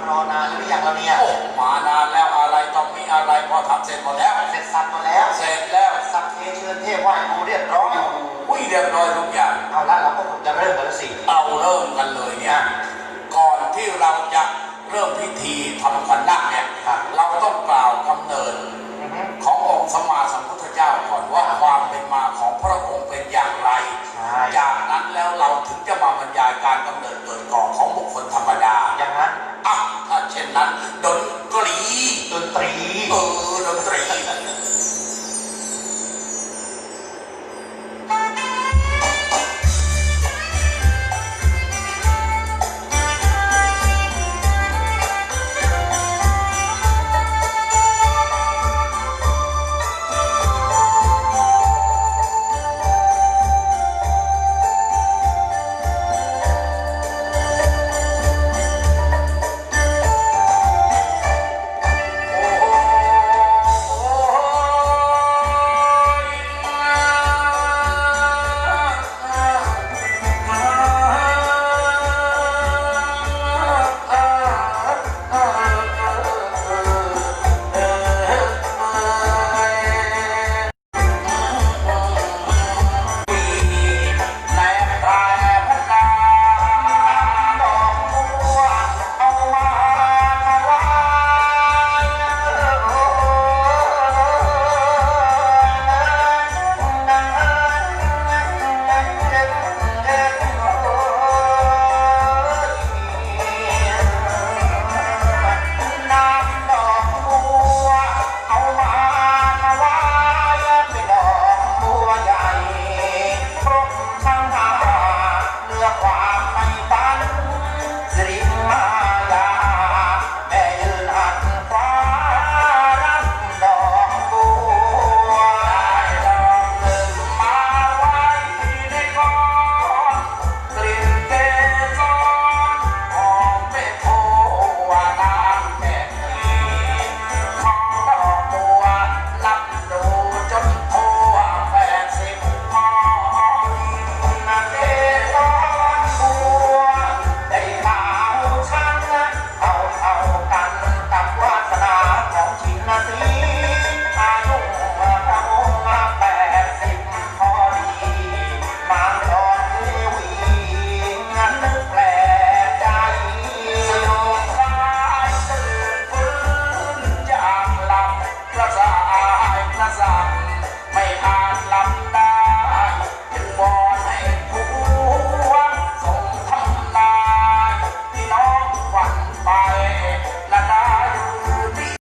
มารอนานหรือยังเราเนี่ยโอ้มานานแล้วอะไรต้องมีอะไรพอทำเสร็จหมดแล้ว เสร็จสับหมดแล้วเสร็จแล้วสักเคเชิญเทพไหว้ครูเรียบร้อยอุ้ยเรียบร้อยทุกอย่างเอาละเราก็คงจะเริ่มกันแล้วสิเอาเริ่มกันเลยเนี่ยก่อนที่เราจะเริ่มพิธีทำขวัญนาคเนี่ยครับเราต้องกล่าวกำเนิดอือฮึขององค์สมมาสัมพุทธ Don Tri. Don Tri. Oh, Don Tri. nothing.